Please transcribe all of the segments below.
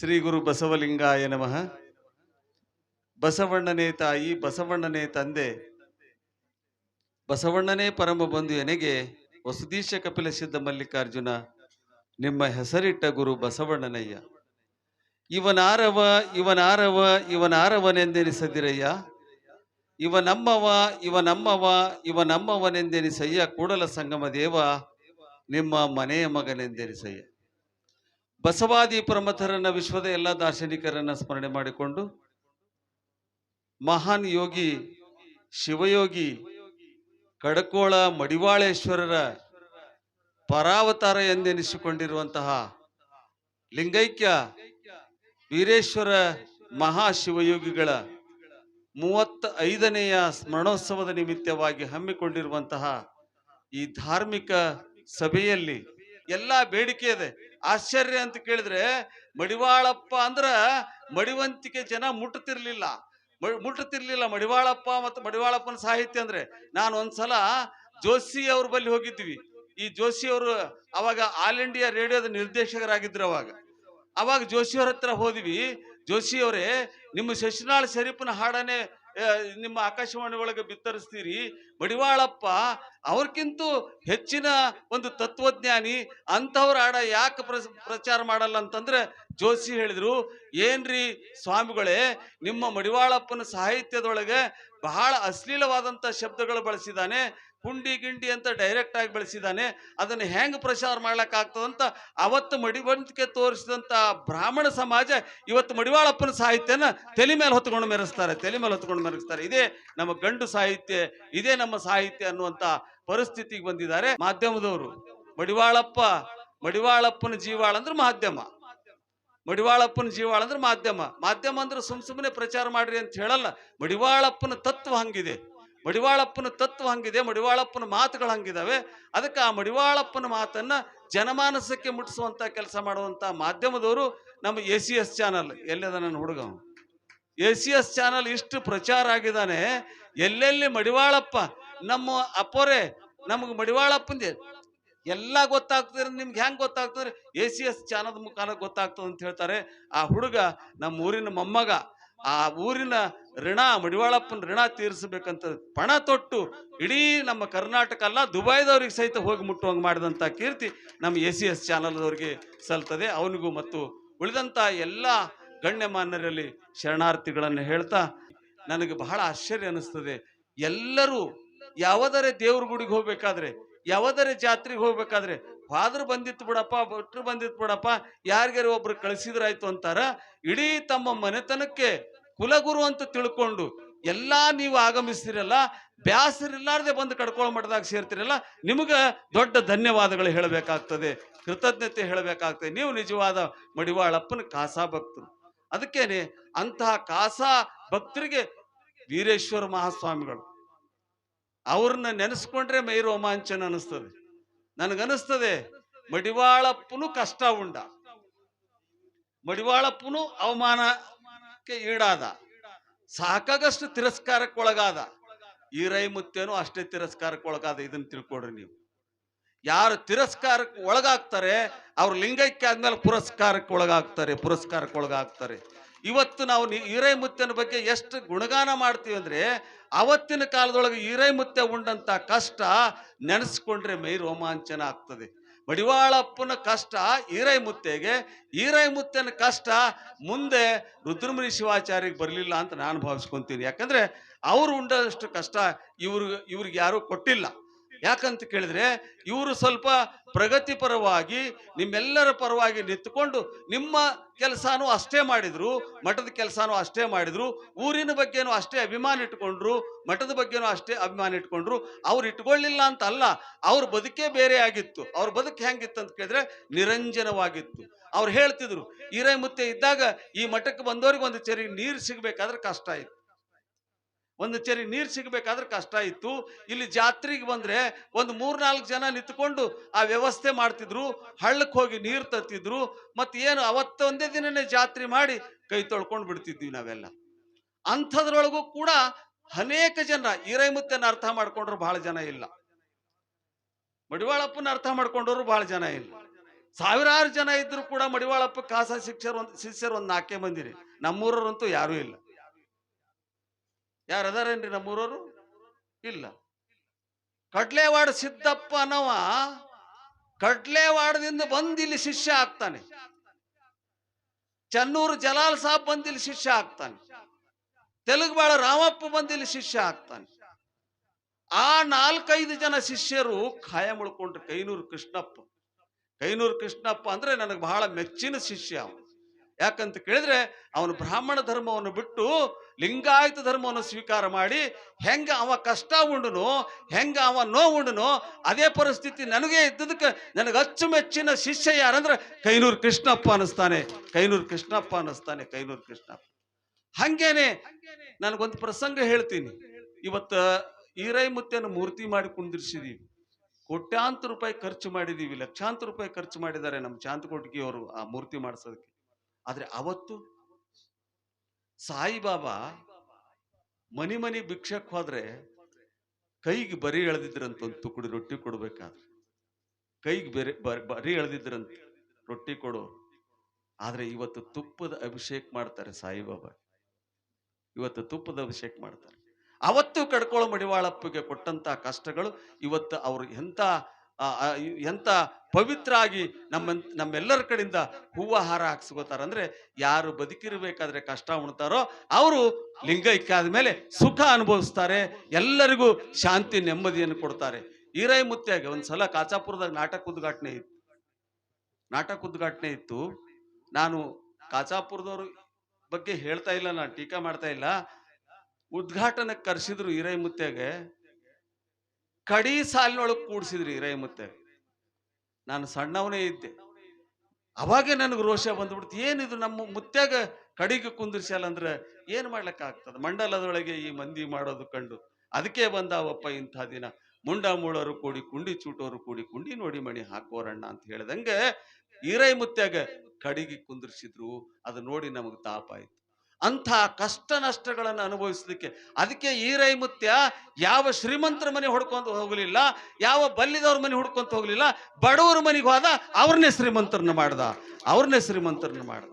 ಶ್ರೀ ಗುರು ಬಸವಲಿಂಗಾಯ ನಮಃ. ಬಸವಣ್ಣನೇ ತಾಯಿ, ಬಸವಣ್ಣನೇ ತಂದೆ. ಬಸವಣ್ಣನೇ ಪರಮ ಬಂಧು ಎನೆಗೆ ವಸುದೀಶ ಕಪಿಲ ಸಿದ್ಧ ಮಲ್ಲಿಕಾರ್ಜುನ ನಿಮ್ಮ ಹೆಸರಿಟ್ಟ ಗುರು ಬಸವಣ್ಣನಯ್ಯ. ಇವನಾರವ ಇವನಾರವ, ಇವನಾರವನೆಂದೆನಿಸದಿರಯ್ಯ. ಇವ ನಮ್ಮವ ಇವ ನಮ್ಮವ ಇವ ನಮ್ಮವನೆಂದೆನಿಸಯ್ಯ ಕೂಡಲ ಸಂಗಮ ದೇವ, ನಿಮ್ಮ ಮನೆಯ ಮಗನೆಂದೆನಿಸಯ್ಯ. ಬಸವಾದಿ ಪ್ರಮಥರನ್ನ ವಿಶ್ವದ ಎಲ್ಲ ದಾರ್ಶನಿಕರನ್ನ ಸ್ಮರಣೆ ಮಾಡಿಕೊಂಡು ಮಹಾನ್ ಯೋಗಿ ಶಿವಯೋಗಿ ಕಡಕೋಳ ಮಡಿವಾಳೇಶ್ವರರ ಪರಾವತಾರ ಎಂದೆನಿಸಿಕೊಂಡಿರುವಂತಹ ಲಿಂಗೈಕ್ಯ ವೀರೇಶ್ವರ ಮಹಾಶಿವಯೋಗಿಗಳ ಮೂವತ್ತ ಐದನೆಯ ಸ್ಮರಣೋತ್ಸವದ ನಿಮಿತ್ತವಾಗಿ ಹಮ್ಮಿಕೊಂಡಿರುವಂತಹ ಈ ಧಾರ್ಮಿಕ ಸಭೆಯಲ್ಲಿ ಎಲ್ಲಾ ಬೇಡಿಕೆ ಇದೆ. ಆಶ್ಚರ್ಯ ಅಂತ ಕೇಳಿದ್ರೆ, ಮಡಿವಾಳಪ್ಪ ಅಂದ್ರ ಮಡಿವಂತಿಕೆ ಜನ ಮುಟ್ಟುತ್ತಿರ್ಲಿಲ್ಲ ಮುಟ್ಟುತ್ತಿರ್ಲಿಲ್ಲ ಮಡಿವಾಳಪ್ಪ ಮತ್ತು ಮಡಿವಾಳಪ್ಪನ ಸಾಹಿತ್ಯ ಅಂದ್ರೆ, ನಾನು ಒಂದ್ಸಲ ಜೋಶಿ ಅವ್ರ ಬಳಿ ಹೋಗಿದ್ವಿ. ಈ ಜೋಶಿ ಅವರು ಅವಾಗ ಆಲ್ ಇಂಡಿಯಾ ರೇಡಿಯೋದ ನಿರ್ದೇಶಕರಾಗಿದ್ರು ಅವಾಗ. ಅವಾಗ ಜೋಶಿ ಅವ್ರ ಹತ್ರ ಹೋದ್ವಿ. ಜೋಶಿ ಅವರೇ, ನಿಮ್ಮ ಶಶಿನಾಳ್ ಶರೀಫನ ಹಾಡನೆ ನಿಮ್ಮ ಆಕಾಶವಾಣಿ ಒಳಗೆ ಬಿತ್ತರಿಸ್ತೀರಿ. ಮಡಿವಾಳಪ್ಪ ಅವ್ರಕ್ಕಿಂತೂ ಹೆಚ್ಚಿನ ಒಂದು ತತ್ವಜ್ಞಾನಿ, ಅಂಥವ್ರ ಆಡ ಯಾಕೆ ಪ್ರ ಪ್ರಚಾರ ಮಾಡಲ್ಲ ಅಂತಂದ್ರೆ ಜೋಶಿ ಹೇಳಿದ್ರು, ಏನ್ರಿ ಸ್ವಾಮಿಗಳೇ, ನಿಮ್ಮ ಮಡಿವಾಳಪ್ಪನ ಸಾಹಿತ್ಯದೊಳಗೆ ಬಹಳ ಅಶ್ಲೀಲವಾದಂಥ ಶಬ್ದಗಳು ಬಳಸಿದಾನೆ ಪುಂಡಿ ಗಿಂಡಿ ಅಂತ ಡೈರೆಕ್ಟ್ ಆಗಿ ಬೆಳೆಸಿದ್ದಾನೆ ಅದನ್ನು ಹೆಂಗೆ ಪ್ರಚಾರ ಆಗ್ತದಂತ ಅವತ್ತು ಮಡಿವಂತಿಕೆ ತೋರಿಸಿದಂತ ಬ್ರಾಹ್ಮಣ ಸಮಾಜ ಇವತ್ತು ಮಡಿವಾಳಪ್ಪನ ಸಾಹಿತ್ಯನ ತಲೆ ಮೇಲೆ ಹೊತ್ಕೊಂಡು ಮೆರೆಸ್ತಾರೆ, ತಲೆ ಮೇಲೆ ಹೊತ್ಕೊಂಡು ಮೆರೆಸ್ತಾರೆ. ಇದೇ ನಮ್ಮ ಗಂಡು ಸಾಹಿತ್ಯ, ಇದೇ ನಮ್ಮ ಸಾಹಿತ್ಯ ಅನ್ನುವಂತ ಪರಿಸ್ಥಿತಿಗೆ ಬಂದಿದ್ದಾರೆ ಮಾಧ್ಯಮದವರು. ಮಡಿವಾಳಪ್ಪ, ಮಡಿವಾಳಪ್ಪನ ಜೀವಾಳ ಅಂದ್ರೆ ಮಾಧ್ಯಮ. ಮಡಿವಾಳಪ್ಪನ ಜೀವಾಳ ಅಂದ್ರೆ ಮಾಧ್ಯಮ. ಮಾಧ್ಯಮ ಅಂದ್ರೆ ಸುಮ್ ಸುಮ್ಮನೆ ಪ್ರಚಾರ ಮಾಡ್ರಿ ಅಂತ ಹೇಳಲ್ಲ. ಮಡಿವಾಳಪ್ಪನ ತತ್ವ ಹಂಗಿದೆ. ಮಡಿವಾಳಪ್ಪನ ತತ್ವ ಹಂಗಿದೆ, ಮಡಿವಾಳಪ್ಪನ ಮಾತುಗಳು ಹಂಗಿದಾವೆ. ಅದಕ್ಕೆ ಆ ಮಡಿವಾಳಪ್ಪನ ಮಾತನ್ನ ಜನಮಾನಸಕ್ಕೆ ಮುಟ್ಟಿಸುವಂಥ ಕೆಲಸ ಮಾಡುವಂತ ಮಾಧ್ಯಮದವರು ನಮ್ಮ ಎ ಸಿ ಎಸ್ ಚಾನಲ್ ಎಲ್ಲಿದ ನನ್ನ ಹುಡುಗ ಎ ಸಿ ಎಸ್ ಚಾನಲ್ ಇಷ್ಟು ಪ್ರಚಾರ ಆಗಿದಾನೆ ಎಲ್ಲೆಲ್ಲಿ ಮಡಿವಾಳಪ್ಪ, ನಮ್ಮ ಅಪ್ಪೋರೆ ನಮಗೆ ಮಡಿವಾಳಪ್ಪಂದೆ, ಎಲ್ಲ ಗೊತ್ತಾಗ್ತದೆ, ನಿಮ್ಗೆ ಹೆಂಗೆ ಗೊತ್ತಾಗ್ತದೆ? ಎ ಸಿ ಎಸ್ ಚಾನಲ್ ಮುಖಾಂತರ ಗೊತ್ತಾಗ್ತದೆ ಅಂತ ಹೇಳ್ತಾರೆ. ಆ ಹುಡುಗ ನಮ್ಮ ಊರಿನ ಮೊಮ್ಮಗ ಆ ಊರಿನ ಋಣ, ಮಡಿವಾಳಪ್ಪನ ಋಣ ತೀರಿಸಬೇಕಂತ ಪಣ ತೊಟ್ಟು ಇಡೀ ನಮ್ಮ ಕರ್ನಾಟಕ ಅಲ್ಲ, ದುಬೈದವ್ರಿಗೆ ಸಹಿತ ಹೋಗಿ ಮುಟ್ಟುವಂಗೆ ಮಾಡಿದಂಥ ಕೀರ್ತಿ ನಮ್ಮ ಎ ಸಿ ಎಸ್ ಚಾನಲ್ದವ್ರಿಗೆ ಸಲ್ತದೆ. ಅವನಿಗೂ ಮತ್ತು ಉಳಿದಂಥ ಎಲ್ಲ ಗಣ್ಯಮಾನ್ಯರಲ್ಲಿ ಶರಣಾರ್ಥಿಗಳನ್ನು ಹೇಳ್ತಾ ನನಗೆ ಬಹಳ ಆಶ್ಚರ್ಯ ಅನ್ನಿಸ್ತದೆ. ಎಲ್ಲರೂ ಯಾವುದರ ದೇವ್ರ ಗುಡಿಗೆ ಹೋಗ್ಬೇಕಾದ್ರೆ, ಯಾವುದರ ಜಾತ್ರೆಗೆ ಹೋಗ್ಬೇಕಾದ್ರೆ ಫಾದರ್ ಬಂದಿತ್ತು ಬಿಡಪ್ಪ, ಭಟ್ರು ಬಂದಿತ್ತು ಬಿಡಪ್ಪ ಯಾರಿಗಾರ ಒಬ್ರು ಕಳಿಸಿದ್ರಾಯ್ತು ಅಂತಾರ, ಇಡೀ ತಮ್ಮ ಮನೆತನಕ್ಕೆ ಕುಲಗುರು ಅಂತ ತಿಳ್ಕೊಂಡು ಎಲ್ಲ ನೀವು ಆಗಮಿಸ್ತಿರಲ್ಲ, ಬ್ಯಾಸರಿಲ್ಲಾರ್ದೆ ಬಂದು ಕಡ್ಕೊಳ್ಳೋ ಮಠದಾಗ ಸೇರ್ತಿರಲ್ಲ, ನಿಮ್ಗೆ ದೊಡ್ಡ ಧನ್ಯವಾದಗಳು ಹೇಳಬೇಕಾಗ್ತದೆ, ಕೃತಜ್ಞತೆ ಹೇಳಬೇಕಾಗ್ತದೆ. ನೀವು ನಿಜವಾದ ಮಡಿವಾಳಪ್ಪನ ಕಾಸಾ ಭಕ್ತರು. ಅದಕ್ಕೇನೆ ಅಂತಹ ಕಾಸಾ ಭಕ್ತರಿಗೆ ವೀರೇಶ್ವರ ಮಹಾಸ್ವಾಮಿಗಳು, ಅವ್ರನ್ನ ನೆನೆಸ್ಕೊಂಡ್ರೆ ಮೈ ರೋಮಾಂಚನ ಅನಿಸ್ತದೆ. ನನಗನಿಸ್ತದೆ ಮಡಿವಾಳಪ್ಪನು ಕಷ್ಟ ಉಂಡ. ಮಡಿವಾಳಪ್ಪನು ಅವಮಾನಕ್ಕೆ ಈಡಾದ. ಸಾಕಾಗಷ್ಟು ತಿರಸ್ಕಾರಕ್ಕೆ ಒಳಗಾದ ಈರೈ ಮುತ್ತೇನು ಅಷ್ಟೇ ತಿರಸ್ಕಾರಕ್ಕೆ ಒಳಗಾದ ಇದನ್ನ ತಿಳ್ಕೊಡ್ರಿ ನೀವು. ಯಾರು ತಿರಸ್ಕಾರಕ್ಕೆ ಒಳಗಾಗ್ತಾರೆ, ಅವ್ರು ಲಿಂಗೈಕ್ಯ ಆದ್ಮೇಲೆ ಪುರಸ್ಕಾರಕ್ಕೆ ಒಳಗಾಗ್ತಾರೆ ಪುರಸ್ಕಾರಕ್ಕೆ ಒಳಗಾಗ್ತಾರೆ. ಇವತ್ತು ನಾವು ಈರೈ ಮುತ್ತನ ಬಗ್ಗೆ ಎಷ್ಟು ಗುಣಗಾನ ಮಾಡ್ತೀವಿ ಅಂದರೆ ಅವತ್ತಿನ ಕಾಲದೊಳಗೆ ಮುತ್ತೆ ಉಂಡಂಥ ಕಷ್ಟ ನೆನೆಸ್ಕೊಂಡ್ರೆ ಮೈ ರೋಮಾಂಚನ ಆಗ್ತದೆ. ಬಡಿವಾಳಪ್ಪನ ಕಷ್ಟ ಈರೈ ಮುತ್ತೆಗೆ ಈರೈ ಮುತ್ತಿನ ಕಷ್ಟ ಮುಂದೆ ರುದ್ರಮುನಿ ಶಿವಾಚಾರ್ಯಗೆ ಬರಲಿಲ್ಲ ಅಂತ ನಾನು ಭಾವಿಸ್ಕೊತೀನಿ. ಯಾಕಂದರೆ ಅವರು ಉಂಡದಷ್ಟು ಕಷ್ಟ ಇವ್ರಿಗೆ ಇವ್ರಿಗೆ ಯಾರೂ ಕೊಟ್ಟಿಲ್ಲ. ಯಾಕಂತ ಕೇಳಿದ್ರೆ ಇವರು ಸ್ವಲ್ಪ ಪ್ರಗತಿಪರವಾಗಿ ನಿಮ್ಮೆಲ್ಲರ ಪರವಾಗಿ ನಿಂತ್ಕೊಂಡು ನಿಮ್ಮ ಕೆಲಸನೂ ಅಷ್ಟೇ ಮಾಡಿದ್ರು, ಮಠದ ಕೆಲಸನೂ ಅಷ್ಟೇ ಮಾಡಿದ್ರು, ಊರಿನ ಬಗ್ಗೆನೂ ಅಷ್ಟೇ ಅಭಿಮಾನ ಇಟ್ಕೊಂಡ್ರು, ಮಠದ ಬಗ್ಗೆನೂ ಅಷ್ಟೇ ಅಭಿಮಾನ ಇಟ್ಕೊಂಡ್ರು, ಅವ್ರು ಇಟ್ಕೊಳ್ಳಿಲ್ಲ ಅಂತ ಅಲ್ಲ ಅವ್ರ ಬದುಕೇ ಬೇರೆ ಆಗಿತ್ತು. ಅವ್ರ ಬದುಕು ಹೆಂಗಿತ್ತು ಅಂತ ಕೇಳಿದ್ರೆ ನಿರಂಜನವಾಗಿತ್ತು. ಅವ್ರು ಹೇಳ್ತಿದ್ರು ಈರೈ ಮುತ್ತೆ ಇದ್ದಾಗ ಈ ಮಠಕ್ಕೆ ಬಂದವರಿಗೆ ಒಂದು ಚರಿಗೆ ನೀರು ಸಿಗಬೇಕಾದ್ರೆ ಕಷ್ಟ ಇತ್ತು. ಒಂದು ಚರಿ ನೀರು ಸಿಗಬೇಕಾದ್ರೆ ಕಷ್ಟ ಇತ್ತು. ಇಲ್ಲಿ ಜಾತ್ರೆಗೆ ಬಂದ್ರೆ ಒಂದು ಮೂರ್ನಾಲ್ಕು ಜನ ನಿಂತ್ಕೊಂಡು ಆ ವ್ಯವಸ್ಥೆ ಮಾಡ್ತಿದ್ರು. ಹಳ್ಳಕ್ಕೆ ಹೋಗಿ ನೀರು ತತ್ತಿದ್ರು. ಮತ್ತೆ ಏನು ಅವತ್ತೊಂದೇ ದಿನನೇ ಜಾತ್ರೆ ಮಾಡಿ ಕೈ ತೊಳ್ಕೊಂಡು ಬಿಡ್ತಿದ್ವಿ ನಾವೆಲ್ಲ. ಅಂಥದ್ರೊಳಗೂ ಕೂಡ ಅನೇಕ ಜನ ಈರೈಮುತ್ತನ ಅರ್ಥ ಮಾಡ್ಕೊಂಡ್ರು ಬಹಳ ಜನ ಇಲ್ಲ. ಮಡಿವಾಳಪ್ಪನ ಅರ್ಥ ಮಾಡ್ಕೊಂಡವ್ರು ಬಹಳ ಜನ ಇಲ್ಲ. ಸಾವಿರಾರು ಜನ ಇದ್ರು ಕೂಡ ಮಡಿವಾಳಪ್ಪ ಖಾಸ ಶಿಕ್ಷರು ಒಂದು ಶಿಷ್ಯರು ಒಂದು ನಾಲ್ಕೇ ಮಂದಿರಿ. ನಮ್ಮೂರರಂತೂ ಯಾರೂ ಇಲ್ಲ. ಯಾರು ಅದಾರೇನ್ರಿ ನಮ್ಮೂರವರು? ಇಲ್ಲ. ಕಡ್ಲೆವಾಡ ಸಿದ್ದಪ್ಪ ಅನ್ನವ ಕಡ್ಲೆವಾಡದಿಂದ ಬಂದು ಇಲ್ಲಿ ಶಿಷ್ಯ ಆಗ್ತಾನೆ. ಚನ್ನೂರು ಜಲಾಲ್ ಸಾಬ್ ಬಂದಿಲ್ಲಿ ಇಲ್ಲಿ ಶಿಷ್ಯ ಆಗ್ತಾನೆ. ತೆಲುಗುಬಾಳ ರಾಮಪ್ಪ ಬಂದಿಲ್ಲಿ ಶಿಷ್ಯ ಆಗ್ತಾನೆ. ಆ ನಾಲ್ಕೈದು ಜನ ಶಿಷ್ಯರು ಖಾಯ ಉಳ್ಕೊಂಡ್ರು ಕೈನೂರು ಕೃಷ್ಣಪ್ಪ. ಕೈನೂರು ಕೃಷ್ಣಪ್ಪ ಅಂದ್ರೆ ನನಗೆ ಬಹಳ ಮೆಚ್ಚಿನ ಶಿಷ್ಯ ಅವನು. ಯಾಕಂತ ಕೇಳಿದ್ರೆ ಅವನು ಬ್ರಾಹ್ಮಣ ಧರ್ಮವನ್ನು ಬಿಟ್ಟು ಲಿಂಗಾಯತ ಧರ್ಮವನ್ನು ಸ್ವೀಕಾರ ಮಾಡಿ ಹೆಂಗ ಅವ ಕಷ್ಟ ಉಂಡುನು, ಹೆಂಗ ಅವ ನೋ ಉಂಡನು, ಅದೇ ಪರಿಸ್ಥಿತಿ ನನಗೆ ಇದ್ದದಕ್ಕೆ ನನಗೆ ಅಚ್ಚುಮೆಚ್ಚಿನ ಶಿಷ್ಯ ಯಾರಂದ್ರೆ ಕೈನೂರು ಕೃಷ್ಣಪ್ಪ ಅನ್ನಿಸ್ತಾನೆ, ಕೈನೂರು ಕೃಷ್ಣಪ್ಪ ಅನ್ನಿಸ್ತಾನೆ, ಕೈನೂರು ಕೃಷ್ಣಪ್ಪ. ಹಂಗೇನೆ ನನಗೊಂದು ಪ್ರಸಂಗ ಹೇಳ್ತೀನಿ. ಇವತ್ತ ಈರೈ ಮುತ್ತೆನ ಮೂರ್ತಿ ಮಾಡಿ ಕುಂದಿರ್ಸಿದೀವಿ. ಕೋಟ್ಯಾಂತರ ರೂಪಾಯಿ ಖರ್ಚು ಮಾಡಿದೀವಿ, ಲಕ್ಷಾಂತರ ರೂಪಾಯಿ ಖರ್ಚು ಮಾಡಿದ್ದಾರೆ ನಮ್ಮ ಚಾಂತಕೋಟಿಗೆ ಅವರು ಆ ಮೂರ್ತಿ ಮಾಡಿಸೋದಕ್ಕೆ. ಆದ್ರೆ ಅವತ್ತು ಸಾಯಿಬಾಬಾ ಮನಿ ಮನಿ ಭಿಕ್ಷಕ್ ಹೋದ್ರೆ ಕೈಗೆ ಬರಿ ಎಳೆದಿದ್ರಂತ ಒಂದು ತುಕುಡಿ ರೊಟ್ಟಿ ಕೊಡ್ಬೇಕಾದ್ರೆ. ಕೈಗೆ ಬೇರೆ ಬರಿ ಎಳೆದಿದ್ರಂತ ರೊಟ್ಟಿ ಕೊಡು. ಆದ್ರೆ ಇವತ್ತು ತುಪ್ಪದ ಅಭಿಷೇಕ ಮಾಡ್ತಾರೆ ಸಾಯಿಬಾಬಾ. ಇವತ್ತು ತುಪ್ಪದ ಅಭಿಷೇಕ ಮಾಡ್ತಾರೆ. ಅವತ್ತು ಕಡ್ಕೊಳ್ಳೋ ಮಡಿವಾಳಪ್ಪಗೆ ಕೊಟ್ಟಂತ ಕಷ್ಟಗಳು ಇವತ್ತು ಅವರು ಎಂತ ಆ, ಪವಿತ್ರ ಆಗಿ ನಮ್ಮ ನಮ್ಮೆಲ್ಲರ ಕಡೆಯಿಂದ ಹೂವು ಹಾರ ಹಾಕ್ಸ್ಕೋತಾರ. ಅಂದ್ರೆ ಯಾರು ಬದುಕಿರಬೇಕಾದ್ರೆ ಕಷ್ಟ ಉಣ್ತಾರೋ ಅವರು ಲಿಂಗೈಕ್ಯ ಮೇಲೆ ಸುಖ ಅನುಭವಿಸ್ತಾರೆ. ಎಲ್ಲರಿಗೂ ಶಾಂತಿ ನೆಮ್ಮದಿಯನ್ನು ಕೊಡ್ತಾರೆ. ಈರೈ ಒಂದು ಸಲ ಕಾಚಾಪುರದಾಗ ನಾಟಕ ಉದ್ಘಾಟನೆ ಇತ್ತು. ನಾಟಕ ಉದ್ಘಾಟನೆ ಇತ್ತು. ನಾನು ಕಾಚಾಪುರದವ್ರ ಬಗ್ಗೆ ಹೇಳ್ತಾ ಇಲ್ಲ ನಾನು ಟೀಕಾ ಮಾಡ್ತಾ ಇಲ್ಲ. ಉದ್ಘಾಟನೆ ಕರೆಸಿದ್ರು ಈರೈ ಮುತ್ಯಾಗೆ ಕಡಿ ಸಾಲಿನೊಳಗೆ ಕೂಡ್ಸಿದ್ರು ಇರೈ ಮುತ್ಯಾಗ ನಾನು ಸಣ್ಣವನೇ ಇದ್ದೆ. ಅವಾಗೆ ನನಗೆ ರೋಷ ಬಂದ್ಬಿಡ್ತು. ಏನಿದು ನಮ್ಮ ಮುತ್ಯಾಗ ಕಡಿಗೆ ಕುಂದಿರ್ಸಲ್ಲ ಅಂದ್ರೆ ಏನು ಮಾಡ್ಲಿಕ್ಕೆ ಆಗ್ತದ ಮಂಡಲದೊಳಗೆ ಈ ಮಂದಿ ಮಾಡೋದು ಕಂಡು ಅದಕ್ಕೆ ಬಂದಾವಪ್ಪ ಇಂಥ ದಿನ. ಮುಂಡ ಮೂಳರು ಕೂಡಿ, ಕುಂಡಿ ಚೂಟೋರು ಕೂಡಿ, ಕುಂಡಿ ನೋಡಿ ಮಣಿ ಹಾಕೋರಣ್ಣ ಅಂತ ಹೇಳ್ದಂಗೆ ಈರೈ ಮುತ್ಯಾಗ ಕಡಿಗೆ ಕುಂದಿರ್ಸಿದ್ರು. ಅದು ನೋಡಿ ನಮಗೆ ತಾಪ ಆಯ್ತು. ಅಂಥ ಕಷ್ಟ ನಷ್ಟಗಳನ್ನು ಅನುಭವಿಸಲಿಕ್ಕೆ. ಅದಕ್ಕೆ ಮುತ್ಯ ಯಾವ ಶ್ರೀಮಂತರ ಮನೆ ಹೊಡ್ಕೊಂಡು ಹೋಗಲಿಲ್ಲ, ಯಾವ ಬಲ್ಲಿದವ್ರ ಮನೆ ಹುಡ್ಕೊಂತ ಹೋಗಲಿಲ್ಲ, ಬಡವರ ಮನೆಗೆ ಹೋದ ಅವ್ರನ್ನೇ ಶ್ರೀಮಂತರನ್ನ ಮಾಡ್ದ. ಅವ್ರನ್ನೇ ಶ್ರೀಮಂತರನ್ನ ಮಾಡ್ದ.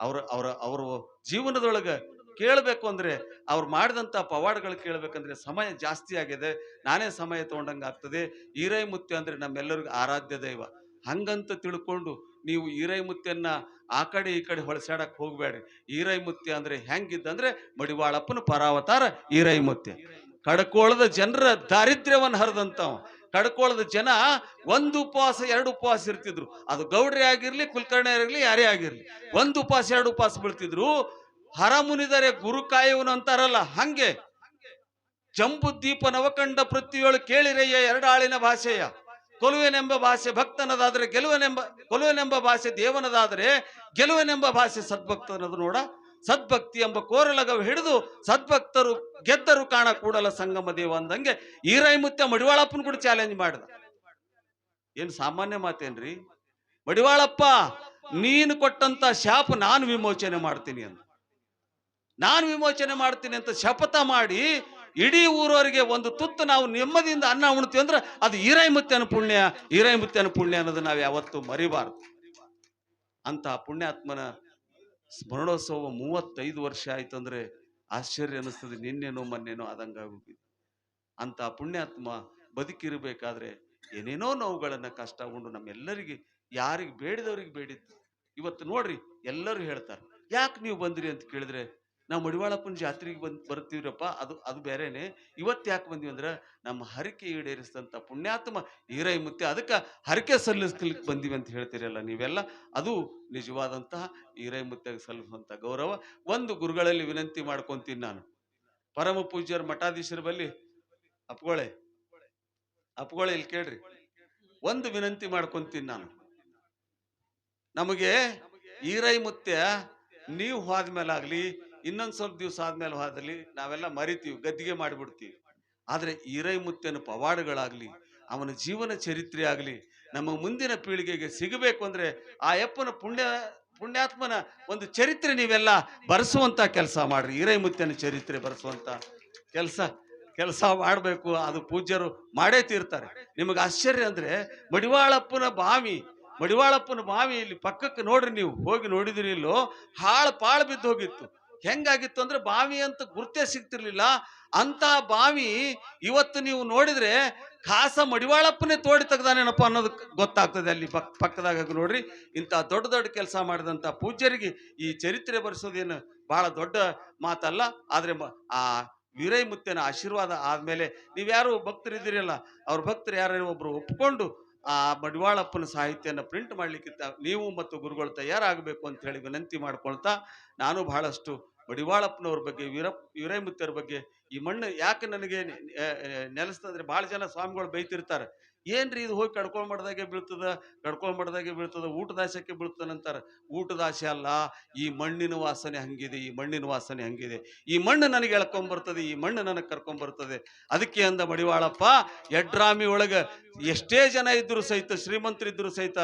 ಅವ್ರ, ಅವರ, ಅವರು ಜೀವನದೊಳಗೆ ಕೇಳಬೇಕು ಅಂದರೆ, ಅವ್ರು ಮಾಡಿದಂಥ ಪವಾಡಗಳು ಕೇಳಬೇಕಂದ್ರೆ ಸಮಯ ಜಾಸ್ತಿ ಆಗಿದೆ. ನಾನೇ ಸಮಯ ತೊಗೊಂಡಂಗೆ ಆಗ್ತದೆ. ಈರೈ ಮುತ್ಯ ಅಂದರೆ ನಮ್ಮೆಲ್ಲರಿಗೂ ಆರಾಧ್ಯ ದೈವ. ಹಂಗಂತ ತಿಳ್ಕೊಂಡು ನೀವು ಈರೈ ಮುತ್ಯನ್ನ ಆ ಕಡೆ ಈ ಕಡೆ ಹೊಳಸಾಡಕ್ ಹೋಗ್ಬೇಡ್ರಿ. ಈರೈ ಅಂದರೆ ಹೆಂಗಿದ್ದಂದ್ರೆ ಮಡಿವಾಳಪ್ಪನ ಪರಾವತಾರ ಈರೈ ಮುತ್ಯ ಕಡಕೋಳದ ಜನರ ದಾರಿದ್ರ್ಯವನ್ನು ಹರಿದಂತವ ಕಡ್ಕೋಳದ ಜನ ಒಂದು ಉಪವಾಸ, ಎರಡು ಉಪವಾಸ ಇರ್ತಿದ್ರು. ಅದು ಗೌಡ್ರೆ ಆಗಿರ್ಲಿ, ಕುಲಕರ್ಣಿ ಆಗಿರ್ಲಿ, ಯಾರೇ ಆಗಿರ್ಲಿ. ಒಂದು ಉಪವಾಸ, ಎರಡು ಉಪವಾಸ ಬೀಳ್ತಿದ್ರು. ಹರ ಮುನಿದರೆ ಗುರು ಕಾಯುವನು ಅಂತಾರಲ್ಲ, ಹಂಗೆ. ಜಂಬು ದೀಪ ನವಕಂಡ ಪೃಥ್ವಿಯೊಳು ಕೇಳಿರಯ್ಯ ಎರಡಾಳಿನ ಭಾಷೆಯ. ಕೊಲುವೆನೆಂಬ ಭಾಷೆ ಭಕ್ತನದಾದರೆ ಗೆಲುವನೆಂಬ, ಕೊಲುವೆನೆಂಬ ಭಾಷೆ ದೇವನದಾದರೆ ಗೆಲುವನೆಂಬ ಭಾಷೆ ಸದ್ಭಕ್ತನದು ನೋಡ. ಸದ್ಭಕ್ತಿ ಎಂಬ ಕೋರಲಗ ಹಿಡಿದು ಸದ್ಭಕ್ತರು ಗೆದ್ದರು ಕಾಣ ಕೂಡಲ ಸಂಗಮ ದೇವ ಅಂದಂಗೆ ಈರೈ ಮುತ್ತ ಮಡಿವಾಳಪ್ಪನ ಕೂಡ ಚಾಲೆಂಜ್ ಮಾಡಿದ. ಏನ್ ಸಾಮಾನ್ಯ ಮಾತೇನ್ರಿ? ಮಡಿವಾಳಪ್ಪ, ನೀನು ಕೊಟ್ಟಂತ ಶಾಪ ನಾನು ವಿಮೋಚನೆ ಮಾಡ್ತೀನಿ ಅಂತ ನಾನು ವಿಮೋಚನೆ ಮಾಡ್ತೀನಿ ಅಂತ ಶಪಥ ಮಾಡಿ ಇಡೀ ಊರವರಿಗೆ ಒಂದು ತುತ್ತು ನಾವು ನೆಮ್ಮದಿಯಿಂದ ಅನ್ನ ಉಣ್ತೀವಿ ಅಂದ್ರೆ ಅದು ಈರೈ ಮುತ್ಯನ ಪುಣ್ಯ ಈರೈ ಮುತ್ಯನ ಪುಣ್ಯ ಅನ್ನೋದು ನಾವು ಯಾವತ್ತೂ ಮರಿಬಾರ್ದು. ಅಂತ ಪುಣ್ಯಾತ್ಮನ ಸ್ಮರಣೋತ್ಸವ ಮೂವತ್ತೈದು ವರ್ಷ ಆಯ್ತು ಅಂದ್ರೆ ಆಶ್ಚರ್ಯ ಅನ್ನಿಸ್ತದೆ. ನಿನ್ನೆನೋ, ಮೊನ್ನೆನೋ ಆದಂಗಾಗೋಗಿದೆ ಅಂತ ಪುಣ್ಯಾತ್ಮ ಬದುಕಿರಬೇಕಾದ್ರೆ ಏನೇನೋ ನೋವುಗಳನ್ನ ಕಷ್ಟ ಉಂಡು ನಮ್ಮೆಲ್ಲರಿಗೆ, ಯಾರಿಗೆ ಬೇಡಿದವ್ರಿಗೆ ಬೇಡಿದ್ದು. ಇವತ್ತು ನೋಡ್ರಿ, ಎಲ್ಲರೂ ಹೇಳ್ತಾರೆ, ಯಾಕೆ ನೀವು ಬಂದ್ರಿ ಅಂತ ಕೇಳಿದ್ರೆ ನಾವು ಮಡಿವಾಳಪ್ಪನ ಜಾತ್ರೆಗೆ ಬಂದು ಬರ್ತೀವ್ರಪ್ಪ ಅದು ಅದು ಬೇರೆನೆ. ಇವತ್ತು ಯಾಕೆ ಬಂದ್ವಿ ಅಂದ್ರೆ ನಮ್ಮ ಹರಕೆ ಈಡೇರಿಸಿದಂಥ ಪುಣ್ಯಾತ್ಮ ಈರೈ ಮುತ್ತೆ ಅದಕ್ಕೆ ಹರಕೆ ಸಲ್ಲಿಸ್ಲಿಕ್ಕೆ ಬಂದಿವಿ ಅಂತ ಹೇಳ್ತೀರಲ್ಲ ನೀವೆಲ್ಲ? ಅದು ನಿಜವಾದಂತಹ ಈರೈ ಮುತ್ತೆಗೆ ಸಲ್ಲಿಸುವಂಥ ಗೌರವ. ಒಂದು ಗುರುಗಳಲ್ಲಿ ವಿನಂತಿ ಮಾಡ್ಕೊಂತೀನಿ ನಾನು. ಪರಮ ಪೂಜ್ಯರ ಮಠಾಧೀಶರ ಬಲ್ಲಿ ಅಪ್ಗೊಳೆ ಅಪ್ಗೊಳೆ ಇಲ್ಲಿ ಕೇಳ್ರಿ. ಒಂದು ವಿನಂತಿ ಮಾಡ್ಕೊಂತೀನಿ ನಾನು. ನಮಗೆ ಈರೈ ಮುತ್ತೆ ನೀವು ಹೋದ್ಮೇಲೆ ಆಗ್ಲಿ ಇನ್ನೊಂದ್ ಸ್ವಲ್ಪ ದಿವಸ ಆದ್ಮೇಲೆ ಹೋದಲ್ಲಿ ನಾವೆಲ್ಲ ಮರಿತೀವಿ, ಗದ್ದಿಗೆ ಮಾಡಿಬಿಡ್ತೀವಿ. ಆದರೆ ಈರೈ ಮುತ್ತೆನ ಪವಾಡಗಳಾಗ್ಲಿ, ಅವನ ಜೀವನ ಚರಿತ್ರೆ ಆಗಲಿ, ನಮ್ಮ ಮುಂದಿನ ಪೀಳಿಗೆಗೆ ಸಿಗಬೇಕು ಅಂದ್ರೆ ಆ ಯಪ್ಪನ ಪುಣ್ಯ, ಪುಣ್ಯಾತ್ಮನ ಒಂದು ಚರಿತ್ರೆ ನೀವೆಲ್ಲ ಬರೆಸುವಂಥ ಕೆಲಸ ಮಾಡ್ರಿ ಮುತ್ತೆನ ಚರಿತ್ರೆ ಬರೆಸುವಂಥ ಕೆಲಸ ಕೆಲಸ ಮಾಡಬೇಕು, ಅದು ಪೂಜ್ಯರು ಮಾಡೇ ತೀರ್ತಾರೆ. ನಿಮಗೆ ಆಶ್ಚರ್ಯ ಅಂದ್ರೆ ಮಡಿವಾಳಪ್ಪನ ಬಾವಿ ಮಡಿವಾಳಪ್ಪನ ಬಾವಿ ಇಲ್ಲಿ ಪಕ್ಕಕ್ಕೆ ನೋಡ್ರಿ ನೀವು, ಹೋಗಿ ನೋಡಿದ್ರಿ ಇಲ್ಲೋ, ಹಾಳು ಪಾಳು ಬಿದ್ದು ಹೋಗಿತ್ತು ಹೆಂಗಾಗಿತ್ತು ಅಂದ್ರೆ ಬಾವಿ ಅಂತ ಗುರ್ತೇ ಸಿಗ್ತಿರ್ಲಿಲ್ಲ. ಅಂತ ಬಾವಿ ಇವತ್ತು ನೀವು ನೋಡಿದ್ರೆ ಖಾಸ ಮಡಿವಾಳಪ್ಪನೇ ತೋಡಿ ತೆಗ್ದಾನೇನಪ್ಪ ಅನ್ನೋದು ಗೊತ್ತಾಗ್ತದೆ ಅಲ್ಲಿ ಪಕ್ ಪಕ್ಕದಾಗ ನೋಡ್ರಿ. ಇಂಥ ದೊಡ್ಡ ದೊಡ್ಡ ಕೆಲಸ ಮಾಡಿದಂಥ ಪೂಜ್ಯರಿಗೆ ಈ ಚರಿತ್ರೆ ಬರೆಸೋದೇನು ಬಹಳ ದೊಡ್ಡ ಮಾತಲ್ಲ. ಆದರೆ ಆ ವೀರೈ ಮುತ್ತೇನ ಆಶೀರ್ವಾದ ಆದ್ಮೇಲೆ ನೀವ್ಯಾರು ಭಕ್ತರಿದ್ದೀರಲ್ಲ, ಅವ್ರ ಭಕ್ತರು ಯಾರು ಒಬ್ಬರು ಒಪ್ಕೊಂಡು ಆ ಮಡಿವಾಳಪ್ಪನ ಸಾಹಿತ್ಯನ ಪ್ರಿಂಟ್ ಮಾಡಲಿಕ್ಕಿಂತ ನೀವು ಮತ್ತು ಗುರುಗಳು ತಯಾರಾಗಬೇಕು ಅಂತ ಹೇಳಿ ವಿನಂತಿ ಮಾಡ್ಕೊಳ್ತಾ ನಾನು ಬಹಳಷ್ಟು ಮಡಿವಾಳಪ್ಪನವ್ರ ಬಗ್ಗೆ, ವೀರ ವೀರೈಮುತ್ಯರ ಬಗ್ಗೆ ಈ ಮಣ್ಣು ಯಾಕೆ ನನಗೆ ನೆಲೆಸ್ತಂದ್ರೆ ಭಾಳ ಜನ ಸ್ವಾಮಿಗಳು ಬೈತಿರ್ತಾರೆ. ಏನ್ರಿ ಇದು ಹೋಗಿ ಕಡ್ಕೊಂಡ್ ಮಾಡ್ದಾಗೆ ಬೀಳ್ತದ? ಕಡ್ಕೊಂಡ್ ಮಾಡ್ದಾಗೆ ಬೀಳ್ತದ? ಊಟದ ಆಸೆಕ್ಕೆ ಬೀಳ್ತಾನಂತಾರೆ ಊಟದ ಆಸೆ ಅಲ್ಲ. ಈ ಮಣ್ಣಿನ ವಾಸನೆ ಹಂಗಿದೆ, ಈ ಮಣ್ಣಿನ ವಾಸನೆ ಹಂಗಿದೆ. ಈ ಮಣ್ಣು ನನಗೆ ಎಳ್ಕೊಂಬರ್ತದೆ, ಈ ಮಣ್ಣು ನನಗೆ ಕರ್ಕೊಂಬರ್ತದೆ. ಅದಕ್ಕೆ ಅಂದ ಮಡಿವಾಳಪ್ಪ ಯಡ್ರಾಮಿ ಒಳಗ ಎಷ್ಟೇ ಜನ ಇದ್ರು ಸಹಿತ ಶ್ರೀಮಂತರಿದ್ರು ಸಹಿತ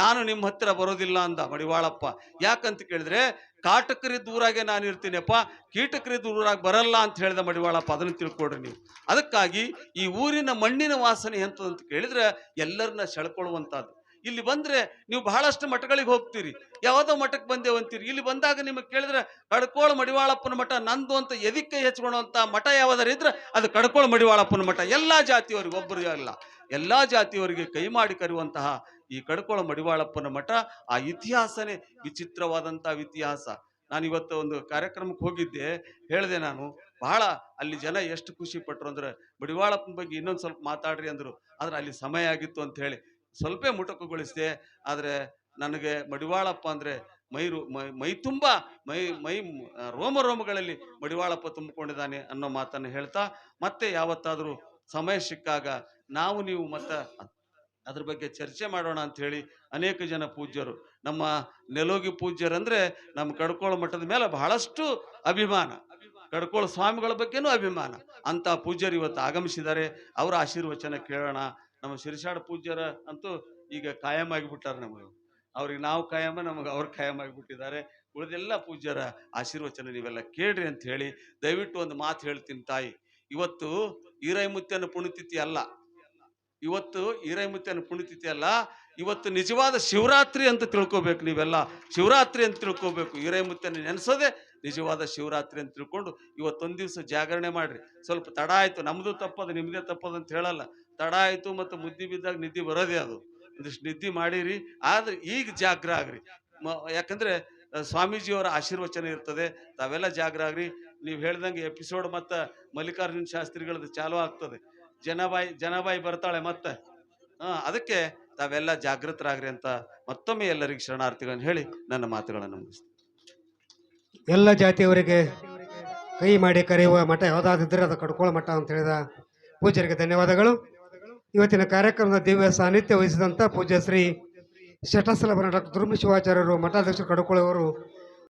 ನಾನು ನಿಮ್ಮ ಹತ್ತಿರ ಬರೋದಿಲ್ಲ ಅಂದ ಮಡಿವಾಳಪ್ಪ ಯಾಕಂತ ಕೇಳಿದ್ರೆ ಕಾಟಕರಿದ್ದ ದೂರಾಗೆ ನಾನು ಇರ್ತೀನಪ್ಪ, ಕೀಟಕರಿ ದೂರಾಗಿ ಬರಲ್ಲ ಅಂತ ಹೇಳಿದ ಮಡಿವಾಳಪ್ಪ, ಅದನ್ನು ತಿಳ್ಕೊಡ್ರಿ ನೀವು. ಅದಕ್ಕಾಗಿ ಈ ಊರಿನ ಮಣ್ಣಿನ ವಾಸನೆ ಎಂಥದಂತ ಕೇಳಿದ್ರೆ ಎಲ್ಲರನ್ನ ಸೆಳ್ಕೊಳ್ಳುವಂಥದ್ದು ಇಲ್ಲಿ ಬಂದ್ರೆ ನೀವು ಬಹಳಷ್ಟು ಮಠಗಳಿಗೆ ಹೋಗ್ತೀರಿ. ಯಾವುದೋ ಮಠಕ್ಕೆ ಬಂದೇವು ಅಂತೀರಿ. ಇಲ್ಲಿ ಬಂದಾಗ ನಿಮಗೆ ಕೇಳಿದ್ರೆ ಕಡ್ಕೋಳ ಮಡಿವಾಳಪ್ಪನ ಮಠ, ನಂದು ಅಂತ ಎದಿಕ್ಕೆ ಹೆಚ್ಕೊಳ್ಳುವಂತ ಮಠ ಯಾವ್ದಾರ ಇದ್ರೆ ಅದು ಕಡ್ಕೋಳ ಮಡಿವಾಳಪ್ಪನ ಮಠ. ಎಲ್ಲಾ ಜಾತಿಯವರಿಗೆ ಒಬ್ಬರು ಅಲ್ಲ ಎಲ್ಲಾ ಜಾತಿಯವರಿಗೆ ಕೈ ಮಾಡಿ ಕರೆಯುವಂತಹ ಈ ಕಡ್ಕೊಳ ಮಡಿವಾಳಪ್ಪನ ಮಠ ಆ ಇತಿಹಾಸನೇ ವಿಚಿತ್ರವಾದಂಥ ಇತಿಹಾಸ. ನಾನು ಇವತ್ತು ಒಂದು ಕಾರ್ಯಕ್ರಮಕ್ಕೆ ಹೋಗಿದ್ದೆ, ಹೇಳಿದೆ ನಾನು, ಬಹಳ ಅಲ್ಲಿ ಜನ ಎಷ್ಟು ಖುಷಿ ಪಟ್ರು ಅಂದ್ರೆ, ಮಡಿವಾಳಪ್ಪನ ಬಗ್ಗೆ ಇನ್ನೊಂದು ಸ್ವಲ್ಪ ಮಾತಾಡ್ರಿ ಅಂದ್ರು. ಆದ್ರೆ ಅಲ್ಲಿ ಸಮಯ ಆಗಿತ್ತು ಅಂತ ಹೇಳಿ. ಸ್ವಲ್ಪ ಮುಟಕುಗೊಳಿಸಿದೆ, ಆದರೆ ನನಗೆ ಮಡಿವಾಳಪ್ಪ ಅಂದ್ರೆ ಮೈ ಮೈ- ಮೈ ತುಂಬ, ಮೈ ಮೈ ರೋಮ ರೋಮಗಳಲ್ಲಿ ಮಡಿವಾಳಪ್ಪ ತುಂಬಿಕೊಂಡಿದ್ದಾನೆ ಅನ್ನೋ ಮಾತನ್ನು ಹೇಳ್ತಾ, ಮತ್ತೆ ಯಾವತ್ತಾದರೂ ಸಮಯ ಸಿಕ್ಕಾಗ ನಾವು ನೀವು ಮತ್ತೆ ಅದ್ರ ಬಗ್ಗೆ ಚರ್ಚೆ ಮಾಡೋಣ ಅಂತ ಹೇಳಿ ಅನೇಕ ಜನ ಪೂಜ್ಯರು. ನಮ್ಮ ನೆಲೋಗಿ ಪೂಜ್ಯರಂದ್ರೆ ನಮ್ಮ ಕಡ್ಕೋಳ ಮಠದ ಮೇಲೆ ಬಹಳಷ್ಟು ಅಭಿಮಾನ. ಕಡ್ಕೋಳ ಸ್ವಾಮಿಗಳ ಬಗ್ಗೆನೂ ಅಭಿಮಾನ. ಅಂತ ಪೂಜ್ಯರು ಇವತ್ತು ಆಗಮಿಸಿದ್ದಾರೆ. ಅವರ ಆಶೀರ್ವಚನ ಕೇಳೋಣ. ನಮ್ಮ ಶಿರಿಷಾಡ ಪೂಜ್ಯರ ಅಂತೂ ಈಗ ಕಾಯಂ ಆಗಿಬಿಟ್ಟಾರೆ ನಮಗೆ. ಅವ್ರಿಗೆ ನಾವು ಕಾಯಮ ನಮಗೆ ಅವ್ರು ಕಾಯಂ ಆಗಿಬಿಟ್ಟಿದ್ದಾರೆ. ಉಳಿದೆಲ್ಲ ಪೂಜ್ಯರ ಆಶೀರ್ವಚನ ನೀವೆಲ್ಲ ಕೇಳ್ರಿ ಅಂತ ಹೇಳಿ ದಯವಿಟ್ಟು ಒಂದು ಮಾತು ಹೇಳ್ತೀನಿ ತಾಯಿ. ಇವತ್ತು ಈರೈಮುತ್ಯನ ಪುಣ್ಯತಿಥಿ ಅಲ್ಲ. ಇವತ್ತು ಈರೈಮುತ್ಯನ ಪುಣ್ಯತಿಥಿ ಅಲ್ಲ ಇವತ್ತು ನಿಜವಾದ ಶಿವರಾತ್ರಿ ಅಂತ ತಿಳ್ಕೊಬೇಕು ನೀವೆಲ್ಲ. ಶಿವರಾತ್ರಿ ಅಂತ ತಿಳ್ಕೊಬೇಕು. ಈರೈಮುತ್ಯನ ನೆನೆಸೋದೆ ನಿಜವಾದ ಶಿವರಾತ್ರಿ ಅಂತ ತಿಳ್ಕೊಂಡು ಇವತ್ತೊಂದು ದಿವಸ ಜಾಗರಣೆ ಮಾಡ್ರಿ. ಸ್ವಲ್ಪ ತಡ ಆಯಿತು. ನಮ್ಮದು ತಪ್ಪದು ನಿಮ್ಮದೇ ತಪ್ಪದು ಅಂತ ಹೇಳಲ್ಲ. ತಡ ಆಯಿತು ಮತ್ತು ಮುದ್ದಿ ಬಿದ್ದಾಗ ನಿದ್ದೆ ಬರೋದೇ ಅದು. ಒಂದಿಷ್ಟು ನಿದ್ದೆ ಮಾಡಿರಿ. ಆದ್ರೆ ಈಗ ಜಾಗ್ರ ಆಗ್ರಿ. ಮ- ಯಾಕಂದ್ರೆ ಸ್ವಾಮೀಜಿಯವರ ಆಶೀರ್ವಚನ ಇರ್ತದೆ. ತಾವೆಲ್ಲ ಜಾಗ್ರ ಆಗ್ರಿ. ನೀವು ಹೇಳ್ದಂಗೆ ಎಪಿಸೋಡ್ ಮತ್ತು ಮಲ್ಲಿಕಾರ್ಜುನ ಶಾಸ್ತ್ರಿಗಳದ್ದು ಚಾಲು ಆಗ್ತದೆ. ಜನಬಾಯಿ ಜನಬಾಯಿ ಬರ್ತಾಳೆ ಮತ್ತೆ. ಹಾ, ಅದಕ್ಕೆ ತಾವೆಲ್ಲ ಜಾಗೃತರಾಗ್ರಿ ಅಂತ ಮತ್ತೊಮ್ಮೆ ಎಲ್ಲರಿಗೆ ಶರಣಾರ್ಥಿಗಳನ್ನು ಹೇಳಿ ನನ್ನ ಮಾತುಗಳನ್ನು ಮುಗಿಸ್ತೀನಿ. ಎಲ್ಲ ಜಾತಿಯವರಿಗೆ ಕೈ ಮಾಡಿ ಕರೆಯುವ ಮಠ ಯಾವುದಾದಿದ್ರೆ ಅದು ಕಡ್ಕೊಳ್ಳೋ ಮಠ ಅಂತ ಹೇಳಿದ ಪೂಜರಿಗೆ ಧನ್ಯವಾದಗಳು. ಇವತ್ತಿನ ಕಾರ್ಯಕ್ರಮದ ದಿವ್ಯ ಸಾನ್ನಿಧ್ಯ ವಹಿಸಿದಂಥ ಪೂಜ್ಯ ಶ್ರೀ ಶಟಸಲಭನ ಡಾಕ್ಟರ್ ದುರ್ಮ ಶಿವಾಚಾರ್ಯರು, ಮಠಾಧ್ಯಕ್ಷರು ಕಡ್ಕೊಳ್ಳೋರು